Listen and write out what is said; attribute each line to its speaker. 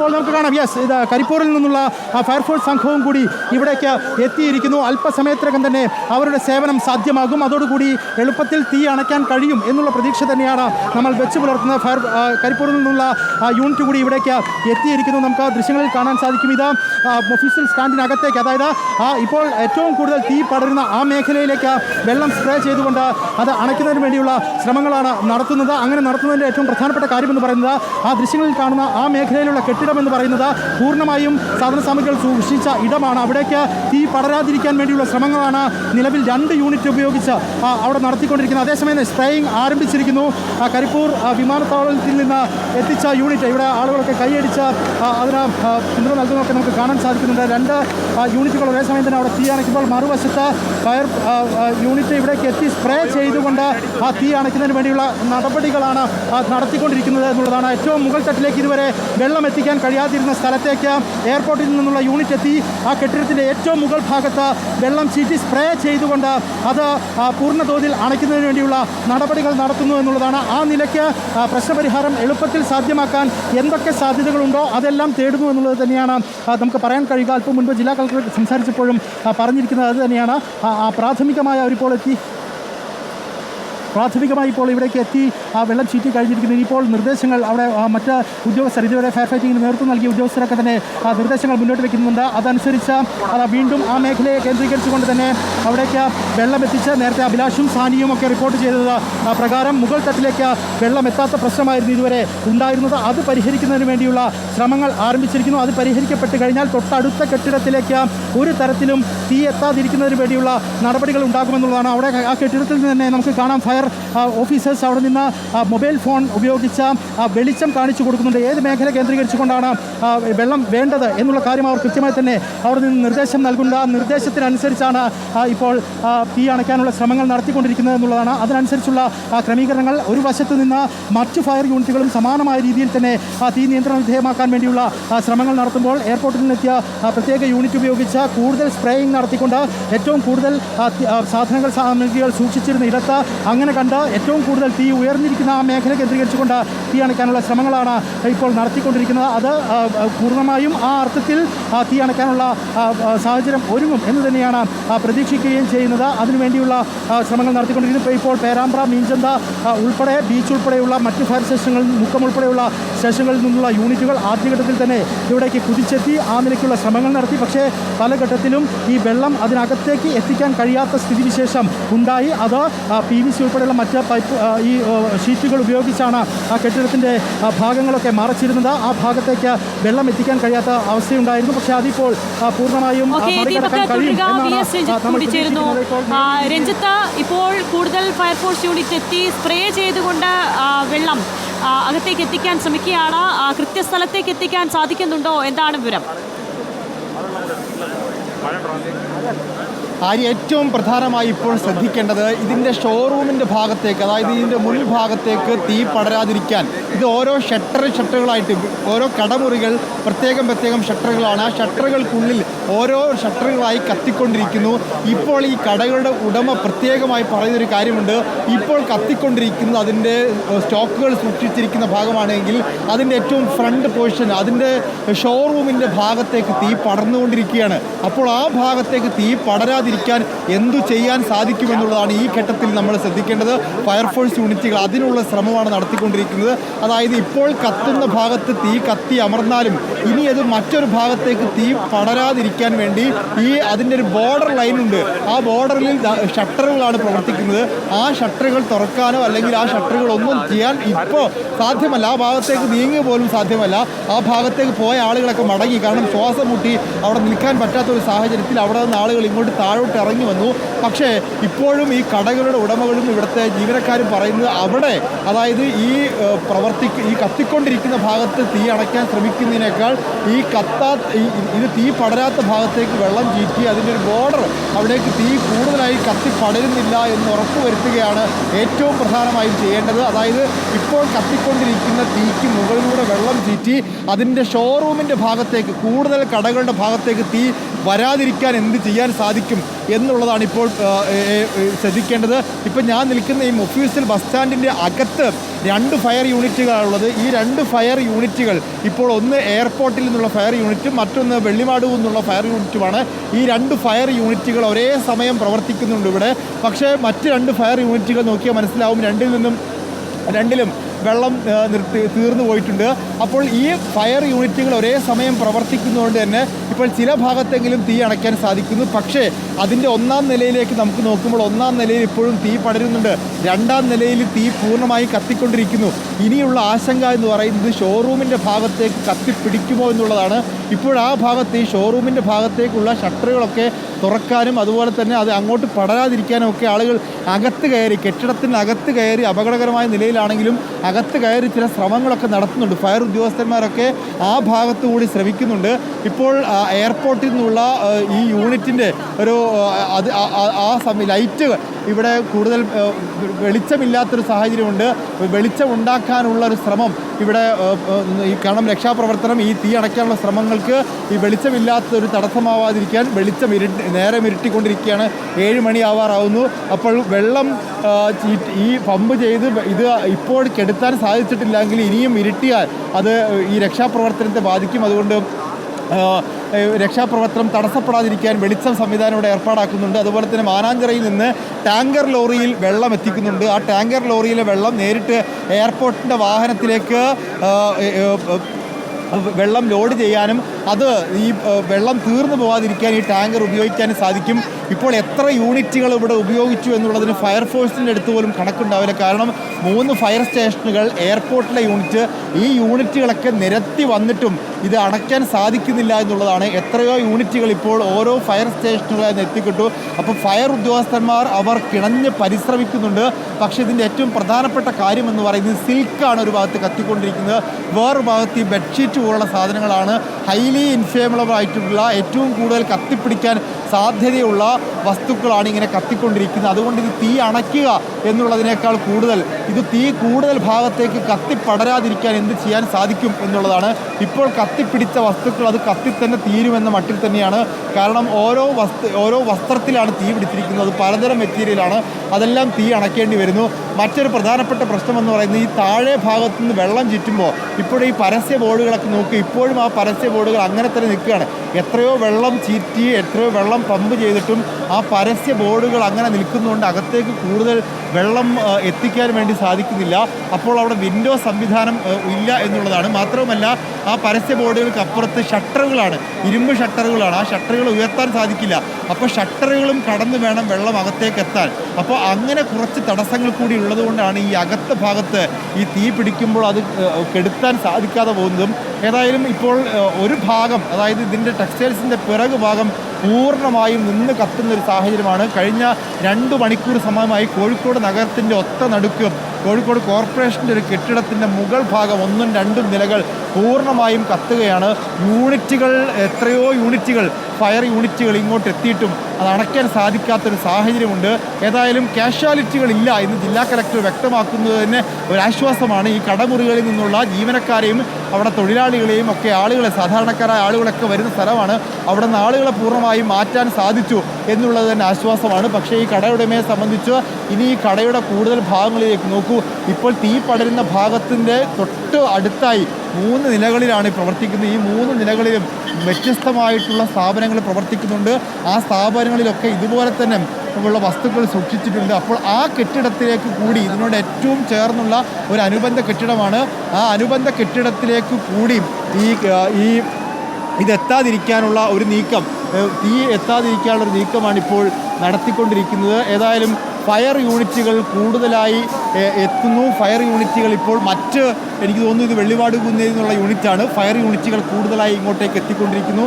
Speaker 1: ഇപ്പോൾ നമുക്ക് കാണാം. യെസ് ഇത് കരിപ്പൂരിൽ നിന്നുള്ള ആ ഫയർഫോഴ്സ് സംഘവും കൂടി ഇവിടേക്ക് എത്തിയിരിക്കുന്നു. അല്പസമയത്തിനകം തന്നെ അവരുടെ സേവനം സാധ്യമാകും. അതോടുകൂടി എളുപ്പത്തിൽ തീ അണയ്ക്കാൻ കഴിയും എന്നുള്ള പ്രതീക്ഷ തന്നെയാണ് നമ്മൾ വെച്ച് പുലർത്തുന്നത്. ഫയർ കരിപ്പൂരിൽ നിന്നുള്ള യൂണിറ്റ് കൂടി ഇവിടേക്ക് എത്തിയിരിക്കുന്നു. നമുക്ക് ദൃശ്യങ്ങളിൽ കാണാൻ സാധിക്കും. ഇത് ഒഫീഷ്യൽ സ്റ്റാൻഡിനകത്തേക്ക്. അതായത് ഇപ്പോൾ ഏറ്റവും കൂടുതൽ തീ പടരുന്ന ആ മേഖലയിലേക്ക് വെള്ളം സ്പ്രേ ചെയ്തുകൊണ്ട് അത് അണയ്ക്കുന്നതിന് വേണ്ടിയുള്ള ശ്രമങ്ങളാണ് നടത്തുന്നത്. അങ്ങനെ നടത്തുന്നതിന്റെ ഏറ്റവും പ്രധാനപ്പെട്ട കാര്യമെന്ന് പറയുന്നത് ആ ദൃശ്യങ്ങളിൽ കാണുന്ന ആ മേഖലയിലുള്ള കെട്ടിടം എന്ന് പറയുന്നത് പൂർണമായും സാധന സാമഗ്രികൾ സൂക്ഷിച്ച ഇടമാണ്. അവിടേക്ക് തീ പടരാതിരിക്കാൻ വേണ്ടിയുള്ള ശ്രമങ്ങളാണ് നിലവിൽ രണ്ട് യൂണിറ്റ് ഉപയോഗിച്ച് അവിടെ നടത്തിക്കൊണ്ടിരിക്കുന്നത്. അതേസമയം സ്പ്രേയിങ് ആരംഭിച്ചിരിക്കുന്നു. കരിപ്പൂർ വിമാനത്താവളത്തിൽ നിന്ന് എത്തിച്ച യൂണിറ്റ് ഇവിടെ ആളുകളൊക്കെ കൈയടിച്ച് അതിന് പിന്തുണ നൽകുന്നതൊക്കെ നമുക്ക് കാണാൻ സാധിക്കുന്നുണ്ട്. രണ്ട് യൂണിറ്റുകൾ ഒരേ തന്നെ അവിടെ തീ അണയ്ക്കുമ്പോൾ മറുവശത്ത് ഫയർ യൂണിറ്റ് ഇവിടേക്ക് എത്തി സ്പ്രേ ചെയ്തുകൊണ്ട് ആ തീ അണയ്ക്കുന്നതിന് വേണ്ടിയുള്ള നടപടികളാണ് നടത്തിക്കൊണ്ടിരിക്കുന്നത് എന്നുള്ളതാണ്. ഏറ്റവും മുകൾ തട്ടിലേക്ക് ഇതുവരെ വെള്ളം എത്തിക്കാൻ കഴിയാതിരുന്ന സ്ഥലത്തേക്ക് എയർപോർട്ടിൽ നിന്നുള്ള യൂണിറ്റ് എത്തി. ആ കെട്ടിടത്തിന്റെ ഏറ്റവും മുകൾ ഭാഗത്ത് വെള്ളം ചീറ്റി സ്പ്രേ ചെയ്തുകൊണ്ട് അത് ആ, പൂർണ തോതിൽ അണയ്ക്കുന്നതിന് വേണ്ടിയുള്ള നടപടികൾ നടത്തുന്നു എന്നുള്ളതാണ്. ആ നിലയ്ക്ക് പ്രശ്നപരിഹാരം എളുപ്പത്തിൽ സാധ്യമാക്കാൻ എന്തൊക്കെ സാധ്യതകളുണ്ടോ അതെല്ലാം തേടുന്നു എന്നുള്ളത് തന്നെയാണ് നമുക്ക് പറയാൻ കഴിയുക. അല്പം മുൻപ് ജില്ലാ കളക്ടർ സംസാരിച്ചപ്പോഴും പറഞ്ഞിരിക്കുന്നത് അത് തന്നെയാണ്. പ്രാഥമികമായ അവരിപ്പോൾ എത്തി. പ്രാഥമികമായി ഇപ്പോൾ ഇവിടേക്ക് എത്തി ആ വെള്ളം ചീറ്റി കഴിഞ്ഞിരിക്കുന്നു. ഇനിയിപ്പോൾ നിർദ്ദേശങ്ങൾ അവിടെ മറ്റ് ഉദ്യോഗസ്ഥർ ഇതുവരെ ഫയർ ഫൈറ്റിംഗിന് നേതൃത്വം നൽകിയ ഉദ്യോഗസ്ഥരൊക്കെ തന്നെ ആ നിർദ്ദേശങ്ങൾ മുന്നോട്ട് വയ്ക്കുന്നുണ്ട് അതനുസരിച്ച് അത് വീണ്ടും ആ മേഖലയെ കേന്ദ്രീകരിച്ചുകൊണ്ട് തന്നെ അവിടേക്ക് വെള്ളം എത്തിച്ച് നേരത്തെ അഭിലാഷും സാനിയും ഒക്കെ റിപ്പോർട്ട് ചെയ്തത് പ്രകാരം മുകൾ തട്ടിലേക്ക് വെള്ളം എത്താത്ത പ്രശ്നമായിരുന്നു ഇതുവരെ ഉണ്ടായിരുന്നത്. അത് പരിഹരിക്കുന്നതിന് വേണ്ടിയുള്ള ശ്രമങ്ങൾ ആരംഭിച്ചിരിക്കുന്നു. അത് പരിഹരിക്കപ്പെട്ട് കഴിഞ്ഞാൽ തൊട്ടടുത്ത കെട്ടിടത്തിലേക്ക് ഒരു തരത്തിലും തീ എത്താതിരിക്കുന്നതിന് വേണ്ടിയുള്ള നടപടികൾ ഉണ്ടാകുമെന്നുള്ളതാണ്. അവിടെ ആ കെട്ടിടത്തിൽ തന്നെ നമുക്ക് കാണാം ഫയർ ഓഫീസേഴ്സ് അവിടെ നിന്ന് മൊബൈൽ ഫോൺ ഉപയോഗിച്ച് വെളിച്ചം കാണിച്ചു കൊടുക്കുന്നുണ്ട്. ഏത് മേഖല കേന്ദ്രീകരിച്ചുകൊണ്ടാണ് വെള്ളം വേണ്ടത് എന്നുള്ള കാര്യം അവർ കൃത്യമായി തന്നെ അവിടെ നിന്ന് നിർദ്ദേശം നൽകുന്നുണ്ട്. ആ നിർദ്ദേശത്തിനനുസരിച്ചാണ് ഇപ്പോൾ തീ അണയ്ക്കാനുള്ള ശ്രമങ്ങൾ നടത്തിക്കൊണ്ടിരിക്കുന്നത് എന്നുള്ളതാണ്. അതിനനുസരിച്ചുള്ള ക്രമീകരണങ്ങൾ ഒരു വശത്ത് നിന്ന് മറ്റു ഫയർ യൂണിറ്റുകളും സമാനമായ രീതിയിൽ തന്നെ തീ നിയന്ത്രണ വിധേയമാക്കാൻ വേണ്ടിയുള്ള ശ്രമങ്ങൾ നടത്തുമ്പോൾ എയർപോർട്ടിൽ നിന്നെത്തിയ പ്രത്യേക യൂണിറ്റ് ഉപയോഗിച്ച് കൂടുതൽ സ്പ്രേയിങ് നടത്തിക്കൊണ്ട് ഏറ്റവും കൂടുതൽ സാധനങ്ങൾ സാമഗ്രികൾ സൂക്ഷിച്ചിരുന്ന ഇടത്ത് അങ്ങനെ കണ്ട് ഏറ്റവും കൂടുതൽ തീ ഉയർന്നിരിക്കുന്ന ആ മേഖല കേന്ദ്രീകരിച്ചുകൊണ്ട് തീ അണയ്ക്കാനുള്ള ശ്രമങ്ങളാണ് ഇപ്പോൾ നടത്തിക്കൊണ്ടിരിക്കുന്നത്. അത് പൂർണമായും ആ അർത്ഥത്തിൽ തീ അണയ്ക്കാനുള്ള സാഹചര്യം ഒരുങ്ങും എന്ന് തന്നെയാണ് പ്രതീക്ഷിക്കുകയും ചെയ്യുന്നത്. അതിനുവേണ്ടിയുള്ള ശ്രമങ്ങൾ നടത്തിക്കൊണ്ടിരിക്കുന്നു. ഇപ്പോൾ പേരാമ്പ്ര മീഞ്ചന്ത ഉൾപ്പെടെ ബീച്ച് ഉൾപ്പെടെയുള്ള മറ്റ് ഫയർ സ്റ്റേഷനുകളിൽ മുക്കം ഉൾപ്പെടെയുള്ള സ്റ്റേഷനുകളിൽ നിന്നുള്ള യൂണിറ്റുകൾ ആദ്യഘട്ടത്തിൽ തന്നെ ഇവിടേക്ക് കുതിച്ചെത്തി ആ നിലയ്ക്കുള്ള ശ്രമങ്ങൾ നടത്തി. പക്ഷേ പല ഘട്ടത്തിലും ഈ വെള്ളം അതിനകത്തേക്ക് എത്തിക്കാൻ കഴിയാത്ത സ്ഥിതിവിശേഷം ഉണ്ടായി. അത് പി വി സി ഉൾപ്പെടെയുള്ള മറ്റ് പൈപ്പ് ഈ ഷീറ്റുകൾ ഉപയോഗിച്ചാണ് ആ കെട്ടിടത്തിന്റെ ഭാഗങ്ങളൊക്കെ മറച്ചിരുന്നത്. ആ ഭാഗത്തേക്ക് വെള്ളം എത്തിക്കാൻ കഴിയാത്ത അവസ്ഥയുണ്ടായിരുന്നു. പക്ഷേ അതിപ്പോൾ പൂർണമായും
Speaker 2: രഞ്ജിത്ത് കൂടി ചേരുന്നു
Speaker 1: ഇപ്പോൾ
Speaker 2: ആ, രഞ്ജിത്ത് ഇപ്പോൾ കൂടുതൽ ഫയർഫോഴ്സ് യൂണിറ്റ് എത്തി സ്പ്രേ ചെയ്തുകൊണ്ട് വെള്ളം അകത്തേക്ക് എത്തിക്കാൻ ശ്രമിക്കുകയാണ്. ആ, കൃത്യസ്ഥലത്തേക്ക് എത്തിക്കാൻ സാധിക്കുന്നുണ്ടോ? എന്താണ് വിവരം?
Speaker 3: ആര്യ ഏറ്റവും പ്രധാനമായി ഇപ്പോൾ ശ്രദ്ധിക്കേണ്ടത് ഇതിന്റെ ഷോറൂമിന്റെ ഭാഗത്തേക്ക് അതായത് ഇതിന്റെ മുൻഭാഗത്തേക്ക് തീ പടരാതിരിക്കാൻ. ഇത് ഓരോ ഷട്ടർ ഷട്ടറുകളായിട്ട് ഓരോ കടമുറികൾ പ്രത്യേകം പ്രത്യേകം ഷട്ടറുകളാണ് ആ ഷട്ടറുകൾക്കുള്ളിൽ ഓരോ ഷട്ടറുകളായി കത്തിക്കൊണ്ടിരിക്കുന്നു. ഇപ്പോൾ ഈ കടകളുടെ ഉടമ പ്രത്യേകമായി പറയുന്നൊരു കാര്യമുണ്ട്. ഇപ്പോൾ കത്തിക്കൊണ്ടിരിക്കുന്നത് അതിന്റെ സ്റ്റോക്കുകൾ സൂക്ഷിച്ചിരിക്കുന്ന ഭാഗമാണെങ്കിൽ അതിന്റെ ഏറ്റവും ഫ്രണ്ട് പൊസിഷൻ അതിന്റെ ഷോറൂമിന്റെ ഭാഗത്തേക്ക് തീ പടർന്നുകൊണ്ടിരിക്കുകയാണ്. അപ്പോൾ ആ ഭാഗത്തേക്ക് തീ പടരാതിരിക്കാൻ എന്തു ചെയ്യാൻ സാധിക്കുമെന്നുള്ളതാണ് ഈ ഘട്ടത്തിൽ നമ്മൾ ശ്രദ്ധിക്കേണ്ടത്. ഫയർഫോഴ്സ് യൂണിറ്റുകൾ അതിനുള്ള ശ്രമമാണ് നടത്തിക്കൊണ്ടിരിക്കുന്നത്. അതായത് ഇപ്പോൾ കത്തുന്ന ഭാഗത്ത് തീ കത്തി അമർന്നാലും ഇനി അത് മറ്റൊരു ഭാഗത്തേക്ക് തീ പടരാതിരിക്കാൻ വേണ്ടി ഈ അതിന്റെ ഒരു ബോർഡർ ലൈൻ ഉണ്ട്. ആ ബോർഡറിൽ ഷട്ടറുകളാണ് പ്രവർത്തിക്കുന്നത്. ആ ഷട്ടറുകൾ തുറക്കാനോ അല്ലെങ്കിൽ ആ ഷട്ടറുകൾ ഒന്നും ചെയ്യാൻ ഇപ്പോൾ സാധ്യമല്ല. ആ ഭാഗത്തേക്ക് നീങ്ങുക പോലും സാധ്യമല്ല. ആ ഭാഗത്തേക്ക് പോയ ആളുകളൊക്കെ മടങ്ങി. കാരണം ശ്വാസം മുട്ടി അവിടെ നിൽക്കാൻ പറ്റാത്ത ഒരു സാഹചര്യത്തിൽ അവിടെ നിന്ന് ആളുകൾ ഇങ്ങോട്ട് താഴോട്ട് ഇറങ്ങി വന്നു. പക്ഷേ ഇപ്പോഴും ഈ കടകളുടെ ഉടമകളും ഇവിടുത്തെ ജീവനക്കാരും പറയുന്നത് അവിടെ അതായത് ഈ പ്രവർത്തി ഈ കത്തിക്കൊണ്ടിരിക്കുന്ന ഭാഗത്ത് തീ അണയ്ക്കാൻ ശ്രമിക്കുന്നതിനേക്കാൾ ഈ കത്താ ഇത് തീ പടരാത്ത ഭാഗത്തേക്ക് വെള്ളം ചീറ്റി അതിന്റെ ഒരു ബോർഡർ അവിടേക്ക് തീ കൂടുതലായി കത്തി പടരുന്നില്ല എന്ന് ഉറപ്പുവരുത്തുകയാണ് ഏറ്റവും പ്രധാനമായും ചെയ്യേണ്ടത്. അതായത് ഇപ്പോൾ കത്തിക്കൊണ്ടിരിക്കുന്ന തീക്ക് മുകളിലൂടെ വെള്ളം ചീറ്റി അതിന്റെ ഷോറൂമിന്റെ ഭാഗത്തേക്ക് കൂടുതൽ കടകളുടെ ഭാഗത്തേക്ക് തീ വരാതിരിക്കാൻ എന്ത് ചെയ്യാൻ സാധിക്കും? എന്നുള്ളതാണ് ഇപ്പോൾ ശ്രദ്ധിക്കേണ്ടത്. ഇപ്പം ഞാൻ നിൽക്കുന്ന ഈ മൊഫ്യൂസിൽ ബസ് സ്റ്റാൻഡിന്റെ അകത്ത് രണ്ട് ഫയർ യൂണിറ്റുകളാണുള്ളത് ഈ രണ്ട് ഫയർ യൂണിറ്റുകൾ ഇപ്പോൾ ഒന്ന് എയർപോർട്ടിൽ നിന്നുള്ള ഫയർ യൂണിറ്റും മറ്റൊന്ന് വെള്ളിമാടു നിന്നുള്ള ഫയർ യൂണിറ്റുമാണ്. ഈ രണ്ട് ഫയർ യൂണിറ്റുകൾ ഒരേ സമയം പ്രവർത്തിക്കുന്നുണ്ട് ഇവിടെ. പക്ഷേ മറ്റ് രണ്ട് ഫയർ യൂണിറ്റുകൾ നോക്കിയാൽ മനസ്സിലാവും. രണ്ടിൽ നിന്നും രണ്ടിലും വെള്ളം നിർത്തി തീർന്നു പോയിട്ടുണ്ട്. അപ്പോൾ ഈ ഫയർ യൂണിറ്റുകൾ ഒരേ സമയം പ്രവർത്തിക്കുന്നതുകൊണ്ട് തന്നെ ഇപ്പോൾ ചില ഭാഗത്തെങ്കിലും തീ അണയ്ക്കാൻ സാധിക്കുന്നു. പക്ഷേ അതിന്റെ ഒന്നാം നിലയിലേക്ക് നമുക്ക് നോക്കുമ്പോൾ ഒന്നാം നിലയിൽ ഇപ്പോഴും തീ പടരുന്നുണ്ട്. രണ്ടാം നിലയിൽ തീ പൂർണമായി കത്തിക്കൊണ്ടിരിക്കുന്നു. ഇനിയുള്ള ആശങ്ക എന്ന് പറയുന്നത് ഷോറൂമിന്റെ ഭാഗത്തേക്ക് കത്തിപ്പിടിക്കുമോ എന്നുള്ളതാണ്. ഇപ്പോൾ ആ ഭാഗത്ത് ഈ ഷോറൂമിന്റെ ഭാഗത്തേക്കുള്ള ഷട്ടറുകളൊക്കെ തുറക്കാനും അതുപോലെ തന്നെ അത് അങ്ങോട്ട് പടരാതിരിക്കാനും ഒക്കെ ആളുകൾ അകത്ത് കയറി കെട്ടിടത്തിന് അകത്ത് കയറി അപകടകരമായ നിലയിലാണെങ്കിലും അകത്ത് കയറി ചില ശ്രമങ്ങളൊക്കെ നടത്തുന്നുണ്ട്. ഫയർ ഉദ്യോഗസ്ഥന്മാരൊക്കെ ആ ഭാഗത്തു കൂടി ശ്രമിക്കുന്നുണ്ട്. ഇപ്പോൾ എയർപോർട്ടിൽ നിന്നുള്ള ഈ യൂണിറ്റിന്റെ ഒരു അത് ആ- സമയം ലൈറ്റ് ഇവിടെ കൂടുതൽ വെളിച്ചമില്ലാത്തൊരു സാഹചര്യമുണ്ട്. വെളിച്ചം ഉണ്ടാക്കാനുള്ള ഒരു ശ്രമം ഇവിടെ ഈ കാരണം രക്ഷാപ്രവർത്തനം ഈ തീ അടയ്ക്കാനുള്ള ശ്രമങ്ങൾക്ക് ഈ വെളിച്ചമില്ലാത്ത ഒരു തടസ്സമാവാതിരിക്കാൻ വെളിച്ചം ഇരുട്ടി നേരം ഇരുട്ടിക്കൊണ്ടിരിക്കുകയാണ് ഏഴ് മണിയാവാറാവുന്നു. അപ്പോൾ വെള്ളം ഈ- പമ്പ് ചെയ്ത് ഇത് ഇപ്പോൾ കെടുത്താൻ സാധിച്ചിട്ടില്ലെങ്കിൽ ഇനിയും ഇരുട്ടിയാൽ അത് ഈ രക്ഷാപ്രവർത്തനത്തെ ബാധിക്കും. അതുകൊണ്ട് രക്ഷാപ്രവർത്തനം തടസ്സപ്പെടാതിരിക്കാൻ വെളിച്ചം സംവിധാനം ഇവിടെ ഏർപ്പാടാക്കുന്നുണ്ട്. അതുപോലെ തന്നെ മാനാഞ്ചിറയിൽ നിന്ന് ടാങ്കർ ലോറിയിൽ വെള്ളം എത്തിക്കുന്നുണ്ട്. ആ ടാങ്കർ ലോറിയിലെ വെള്ളം നേരിട്ട് എയർപോർട്ടിന്റെ വാഹനത്തിലേക്ക് വെള്ളം ലോഡ് ചെയ്യാനും അത് ഈ വെള്ളം തീർന്നു പോകാതിരിക്കാൻ ഈ ടാങ്കർ ഉപയോഗിക്കാനും സാധിക്കും. ഇപ്പോൾ എത്ര യൂണിറ്റുകൾ ഇവിടെ ഉപയോഗിച്ചു എന്നുള്ളതിന് ഫയർഫോഴ്സിന്റെ അടുത്ത് പോലും കണക്കുണ്ടാവില്ല. കാരണം മൂന്ന് ഫയർ സ്റ്റേഷനുകൾ എയർപോർട്ടിലെ യൂണിറ്റ് ഈ യൂണിറ്റുകളൊക്കെ നിരത്തി വന്നിട്ടും ഇത് അടയ്ക്കാൻ സാധിക്കുന്നില്ല എന്നുള്ളതാണ്. എത്രയോ യൂണിറ്റുകൾ ഇപ്പോൾ ഓരോ ഫയർ സ്റ്റേഷനുകളായി എത്തിക്കിട്ടു അപ്പോൾ ഫയർ ഉദ്യോഗസ്ഥന്മാർ അവർ കിണഞ്ഞ് പരിശ്രമിക്കുന്നുണ്ട്. പക്ഷേ ഇതിന്റെ ഏറ്റവും പ്രധാനപ്പെട്ട കാര്യം എന്ന് പറയുന്നത് സിൽക്കാണ് ഒരു ഭാഗത്ത് കത്തിക്കൊണ്ടിരിക്കുന്നത്. വേറൊരു ഭാഗത്ത് ഈ ബെഡ്ഷീറ്റ് പോലുള്ള സാധനങ്ങളാണ്. ഹൈലി ഇൻഫേമബിൾ ആയിട്ടുള്ള ഏറ്റവും കൂടുതൽ കത്തിപ്പിടിക്കാൻ സാധ്യതയുള്ള വസ്തുക്കളാണ് ഇങ്ങനെ കത്തിക്കൊണ്ടിരിക്കുന്നത്. അതുകൊണ്ട് ഇത് തീ അണയ്ക്കുക എന്നുള്ളതിനേക്കാൾ കൂടുതൽ ഇത് തീ കൂടുതൽ ഭാഗത്തേക്ക് കത്തിപ്പടരാതിരിക്കാൻ എന്ത് ചെയ്യാൻ സാധിക്കും എന്നുള്ളതാണ്. ഇപ്പോൾ കത്തിപ്പിടിച്ച വസ്തുക്കൾ അത് കത്തി തന്നെ തീരുമെന്ന മട്ടിൽ തന്നെയാണ്. കാരണം ഓരോ വസ്തു ഓരോ വസ്ത്രത്തിലാണ് തീ പിടിച്ചിരിക്കുന്നത്. അത് പലതരം മെറ്റീരിയലാണ് അതെല്ലാം തീ അണയ്ക്കേണ്ടി വരുന്നു. മറ്റൊരു പ്രധാനപ്പെട്ട പ്രശ്നം എന്ന് പറയുന്നത് ഈ താഴെ ഭാഗത്ത് നിന്ന് വെള്ളം ചുറ്റുമ്പോൾ ഇപ്പോഴും ഈ പരസ്യ ബോർഡുകളൊക്കെ നോക്കി ഇപ്പോഴും ആ പരസ്യ ബോർഡുകൾ അങ്ങനെ തന്നെ നിൽക്കുകയാണ്. എത്രയോ വെള്ളം ചീറ്റി എത്രയോ വെള്ളം പമ്പ് ചെയ്തിട്ടും ആ പരസ്യ ബോർഡുകൾ അങ്ങനെ നിൽക്കുന്നതുകൊണ്ട് അകത്തേക്ക് കൂടുതൽ വെള്ളം എത്തിക്കാൻ വേണ്ടി സാധിക്കുന്നില്ല. അപ്പോൾ അവിടെ വിൻഡോ സംവിധാനം ഇല്ല എന്നുള്ളതാണ്. മാത്രവുമല്ല ആ പരസ്യ ബോർഡുകൾക്ക് അപ്പുറത്ത് ഷട്ടറുകളാണ്. ഇരുമ്പ് ഷട്ടറുകളാണ്. ആ ഷട്ടറുകൾ ഉയർത്താൻ സാധിക്കില്ല. അപ്പോൾ ഷട്ടറുകളും കടന്നു വേണം വെള്ളം അകത്തേക്ക് എത്താൻ. അപ്പോൾ അങ്ങനെ കുറച്ച് തടസ്സങ്ങൾ കൂടി ഉള്ളതുകൊണ്ടാണ് ഈ അകത്ത് ഭാഗത്ത് ഈ തീ പിടിക്കുമ്പോൾ അത് കെടുത്താൻ സാധിക്കാതെ പോകുന്നതും ഏതായാലും ഇപ്പോൾ ഒരു ഭാഗം അതായത് ഇതിന്റെ ടെക്സ്റ്റൈൽസിന്റെ പിറകു ഭാഗം പൂർണമായും നിന്ന് കത്തുന്ന ഒരു സാഹചര്യമാണ്. കഴിഞ്ഞ രണ്ട് മണിക്കൂർ സമയമായി കോഴിക്കോട് നഗരത്തിന്റെ ഒത്ത നടുക്കും കോഴിക്കോട് കോർപ്പറേഷന്റെ ഒരു കെട്ടിടത്തിന്റെ മുകൾ ഭാഗം ഒന്നും രണ്ടും നിലകൾ പൂർണമായും കത്തുകയാണ്. യൂണിറ്റുകൾ എത്രയോ യൂണിറ്റുകൾ ഫയർ യൂണിറ്റുകൾ ഇങ്ങോട്ട് എത്തിയിട്ടും അത് അടയ്ക്കാൻ സാധിക്കാത്തൊരു സാഹചര്യമുണ്ട്. ഏതായാലും കാഷ്വാലിറ്റികൾ ഇല്ല എന്ന് ജില്ലാ കലക്ടർ വ്യക്തമാക്കുന്നത് തന്നെ ഒരു ആശ്വാസമാണ്. ഈ കടമുറികളിൽ നിന്നുള്ള ജീവനക്കാരെയും അവിടെ തൊഴിലാളികളെയും ഒക്കെ ആളുകളെ സാധാരണക്കാരായ ആളുകളൊക്കെ വരുന്ന സ്ഥലമാണ്. അവിടെ നിന്ന് ആളുകളെ പൂർണമായും മാറ്റാൻ സാധിച്ചു എന്നുള്ളത് തന്നെ ആശ്വാസമാണ്. പക്ഷേ ഈ കടയുടമയെ സംബന്ധിച്ച് ഇനി ഈ കടയുടെ കൂടുതൽ ഭാഗങ്ങളിലേക്ക് നോക്കൂ. ഇപ്പോൾ തീ പടരുന്ന ഭാഗത്തിന്റെ തൊട്ട് അടുത്തായി മൂന്ന് നിലകളിലാണ് പ്രവർത്തിക്കുന്നത്. ഈ മൂന്ന് നിലകളിലും വ്യത്യസ്തമായിട്ടുള്ള സ്ഥാപനങ്ങൾ പ്രവർത്തിക്കുന്നുണ്ട്. ആ സ്ഥാപനങ്ങളിലൊക്കെ ഇതുപോലെ തന്നെ ഉള്ള വസ്തുക്കൾ സൂക്ഷിച്ചിട്ടുണ്ട്. അപ്പോൾ ആ കെട്ടിടത്തിലേക്ക് കൂടി ഇതിനോട് ഏറ്റവും ചേർന്നുള്ള ഒരു അനുബന്ധ കെട്ടിടമാണ്. ആ അനുബന്ധ കെട്ടിടത്തിലേക്ക് കൂടി ഈ ഈ ഇതെത്താതിരിക്കാനുള്ള ഒരു നീക്കം തീ എത്താതിരിക്കാനുള്ള ഒരു നീക്കമാണ് ഇപ്പോൾ നടത്തിക്കൊണ്ടിരിക്കുന്നത്. ഏതായാലും ഫയർ യൂണിറ്റുകൾ കൂടുതലായി എത്തുന്നു. ഫയർ യൂണിറ്റുകൾ ഇപ്പോൾ മറ്റ് എനിക്ക് തോന്നുന്നു ഇത് വെള്ളിവാട് കുന്നേൽ നിന്നുള്ള യൂണിറ്റാണ് ഫയർ യൂണിറ്റുകൾ കൂടുതലായി ഇങ്ങോട്ടേക്ക് എത്തിക്കൊണ്ടിരിക്കുന്നു.